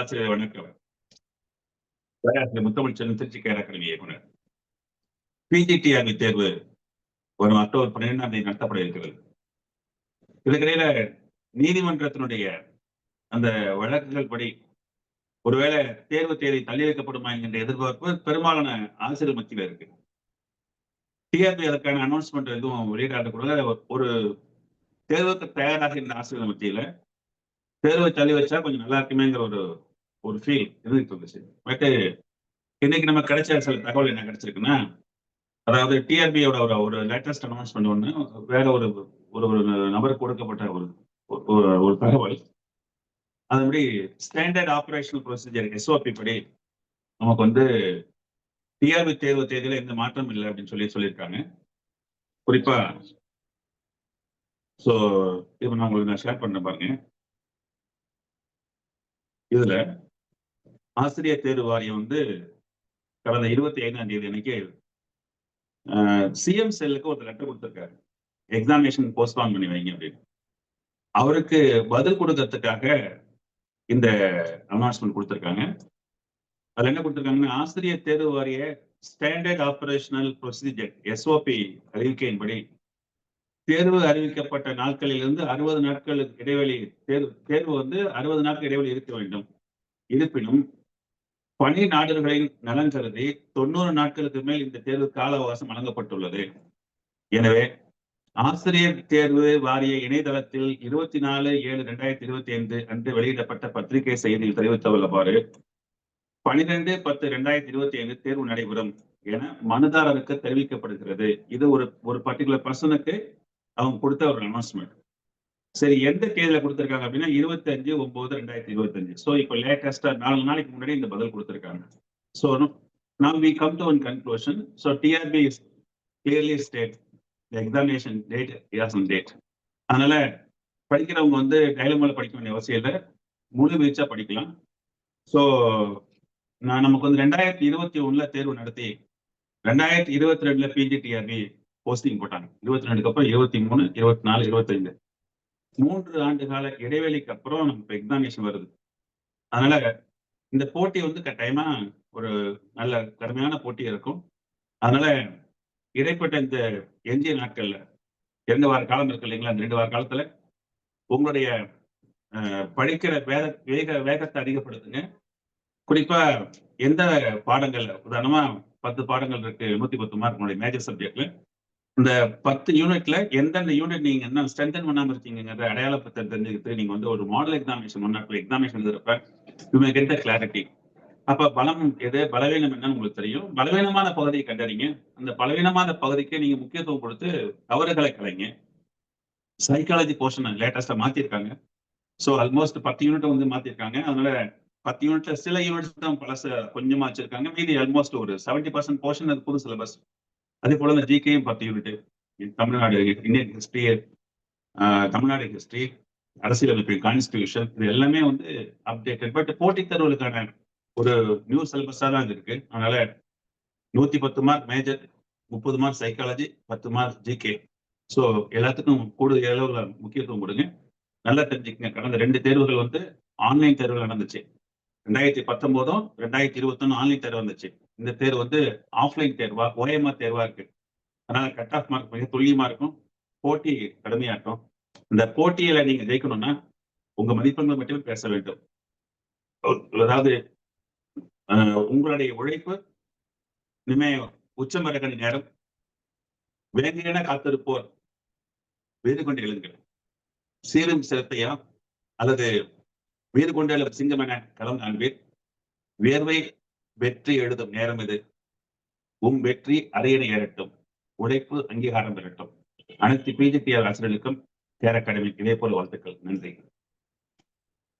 ஆசிரியர் வணக்கம். பேராசிரியர் முத்தமிழ் செல்வன் திருச்சி கேரக்கல்வி இயக்குனர். பிஜிடிஆர்பி தேர்வு வரும் அக்டோபர் பன்னிரெண்டாம் தேதி நடத்தப்பட இருக்கிறது. இதுக்கிடையில நீதிமன்றத்தினுடைய அந்த வழக்குகள் படி ஒருவேளை தேர்வு தேதி தள்ளி வைக்கப்படுமா என்கின்ற எதிர்பார்ப்பு பெரும்பாலான ஆசிரியர் மத்தியில் இருக்கு. டிஆர்பி அதற்கான அனௌன்ஸ்மெண்ட் எதுவும் வெளியிடாத ஒரு தேர்வுக்கு தயாராக இருந்த ஆசிரியர் மத்தியில தேர்வை தள்ளி வச்சா கொஞ்சம் நல்லா இருக்குமேங்கிற ஒரு ஒரு ஃபீல் இருந்துட்டு இருந்துச்சு. பட் இன்னைக்கு நம்ம கிடைச்ச சில தகவல் என்ன கிடைச்சிருக்குன்னா அதாவது டிஆர்பியோட ஒரு ஒரு லேட்டஸ்ட் அனௌன்ஸ்மெண்ட் ஒன்று வேற ஒரு ஒரு ஒரு நபருக்கு கொடுக்கப்பட்ட ஒரு ஒரு தகவல். அதுபடி ஸ்டாண்டர்ட் ஆப்ரேஷனல் ப்ரொசீஜர் எஸ்ஓபி படி நமக்கு வந்து டிஆர்பி தேர்வு தேதியில எந்த மாற்றம் இல்லை அப்படின்னு சொல்லி சொல்லியிருக்காங்க. குறிப்பா ஸோ இப்போ நான் உங்களுக்கு நான் ஷேர் பண்ண பாருங்க. இதுல ஆசிரியர் தேர்வு வாரியம் வந்து கடந்த இருபத்தி ஐந்தாம் தேதி அன்னைக்கு சிஎம் செல்லுக்கு ஒரு லெட்டர் கொடுத்துருக்காரு. எக்ஸாமினேஷன் போஸ்ட்பான் பண்ணி வைங்க அப்படின்னு. அவருக்கு பதில் கொடுக்கறதுக்காக இந்த அனௌன்ஸ்மெண்ட் கொடுத்துருக்காங்க. அதுல என்ன கொடுத்துருக்காங்கன்னா ஆசிரியர் தேர்வு வாரிய ஸ்டாண்டர்ட் ஆபரேஷனல் ப்ரொசீஜர் எஸ்ஓபி அறிவிக்கையின்படி தேர்வு அறிவிக்கப்பட்ட நாட்களிலிருந்து அறுபது நாட்களுக்கு இடைவெளி தேர்வு தேர்வு வந்து அறுபது நாட்கள் இடைவெளி இருக்க வேண்டும். இருப்பினும் பணி நாடுகளின் நலன் கருதி தொண்ணூறு நாட்களுக்கு மேல் இந்த தேர்வு கால அவகாசம் வழங்கப்பட்டுள்ளது. எனவே ஆசிரியர் தேர்வு வாரிய இணையதளத்தில் இருபத்தி நாலு ஏழு ரெண்டாயிரத்தி இருபத்தி ஐந்து அன்று வெளியிடப்பட்ட பத்திரிகை செய்தியில் தெரிவித்துள்ளவாறு பனிரெண்டு பத்து ரெண்டாயிரத்தி இருபத்தி ஐந்து தேர்வு நடைபெறும் என மனுதாரருக்கு தெரிவிக்கப்படுகிறது. இது ஒரு ஒரு பர்டிகுலர் பர்சனுக்கு அவங்க கொடுத்த ஒரு அனௌன்ஸ்மெண்ட் சரி எந்த தேதியில் கொடுத்துருக்காங்க அப்படின்னா இருபத்தஞ்சு ஒன்பது ரெண்டாயிரத்தி இருபத்தஞ்சு. ஸோ இப்போ லேட்டஸ்டாக நாலு நாளைக்கு முன்னாடி இந்த பதில் கொடுத்துருக்காங்க. So now we come to one conclusion. So TRB is clearly state the examination date is on date. அதனால படிக்கிறவங்க வந்து டைலமால படிக்க வேண்டிய அவசியம் இல்லை. முழு வீச்சா படிக்கலாம். ஸோ நான் நமக்கு வந்து ரெண்டாயிரத்தி இருபத்தி ஒண்ணுல தேர்வு நடத்தி ரெண்டாயிரத்தி இருபத்தி ரெண்டுல பிஜிடிஆர்பி போஸ்டிங் போட்டாங்க. இருபத்தி ரெண்டுக்கு அப்புறம் இருபத்தி மூணு இருபத்தி நாலு இருபத்தைந்து. மூன்று ஆண்டு கால இடைவெளிக்கு அப்புறம் நமக்கு எக்ஸாமினேஷன் வருது. அதனால இந்த போட்டி வந்து கட்டாயமா ஒரு நல்ல கடுமையான போட்டி இருக்கும். அதனால இடைப்பட்ட இந்த எஞ்சிய நாட்கள்ல இரண்டு வார காலம் இருக்கு இல்லைங்களா அந்த ரெண்டு வார காலத்துல உங்களுடைய படிக்கிற வேக வேக வேகத்தை அதிகப்படுத்துங்க. குறிப்பா எந்த பாடங்கள்ல உதாரணமா பத்து பாடங்கள் இருக்கு நூத்தி பத்து மார்க் மேஜர் சப்ஜெக்ட்ல இந்த பத்து யூனிட்ல எந்தெந்த யூனிட் நீங்க என்ன ஸ்ட்ரென்தன் பண்ணாம இருக்கீங்கிறத அடையாளப்பத்தை தெரிஞ்சுக்கிட்டு நீங்க வந்து ஒரு model examination one not examination எழுதுறப்ப you may get the clarity அப்ப பலம் எது? பலவீனம் என்னன்னு உங்களுக்கு தெரியும். பலவீனமான பகுதியை கண்டறிங்க. அந்த பலவீனமான பகுதிக்கு நீங்க முக்கியத்துவம் கொடுத்து தவறுகளை கலைங்க. சைக்காலஜி போர்ஷன் லேட்டஸ்டா மாத்திருக்காங்க. ஸோ ஆல்மோஸ்ட் பத்து யூனிட் வந்து மாத்திருக்காங்க. அதனால பத்து யூனிட்ல சில யூனிட்ஸ் தான் பழச கொஞ்சமா வச்சிருக்காங்க. மீதி ஆல்மோஸ்ட் ஒரு செவன்டி பர்சன்ட் போர்ஷன் அது புது சிலபஸ் அதே போல இந்த ஜிகேயும் பத்து unit Tamil Nadu Indian history Tamil Nadu history அரசியலமைப்பு கான்ஸ்டியூஷன் இது எல்லாமே வந்து அப்டேட்டட் பட் போட்டித் தேர்வுகளுக்கான ஒரு நியூ சிலபஸா தான் இருக்கு. அதனால நூத்தி பத்து மார்க் மேஜர் முப்பது மார்க் சைக்காலஜி பத்து மார்க் ஜிகே ஸோ எல்லாத்துக்கும் கூடுதல் அளவுல முக்கியத்துவம் கொடுங்க. நல்லா தெரிஞ்சுக்கங்க. கடந்த ரெண்டு தேர்வுகள் வந்து ஆன்லைன் தேர்வுகள் நடந்துச்சு. ரெண்டாயிரத்தி பத்தொன்பதும் ரெண்டாயிரத்தி இருபத்தொன்னு ஆன்லைன் தேர்வு வந்துச்சு. இந்த தேர்வு வந்து ஆஃப்லைன் தேர்வா ஓஎம்ஆர் தேர்வா இருக்கு. அதனால கட் ஆஃப் மார்க் மிக துல்லியமா இருக்கும். போட்டி கடுமையாட்டும். இந்த போட்டியில நீங்க ஜெயிக்கணும்னா உங்க மதிப்பெண்கள் மட்டுமே பேச வேண்டும். அதாவது உங்களுடைய உழைப்பு இனிமே உச்சம் வரக்கணி நேரம் வேங்கையான காத்திருப்போர் வேறு கொண்டு எழுதுங்கள். சீரும் சிறப்பையா அல்லது வீறு கொண்ட சிங்கம் என களம் காண்பீர் வேர்வை வெற்றி எழுதும் நேரம் இது. உம் வெற்றி அரியணை ஏறட்டும். உழைப்பு அங்கீகாரம் பெறட்டும். அனைத்து பிஜிடிஆர் ஆசிரியர்களுக்கும் கேர் அகாடமி இதே போல வாழ்த்துக்கள். நன்றி.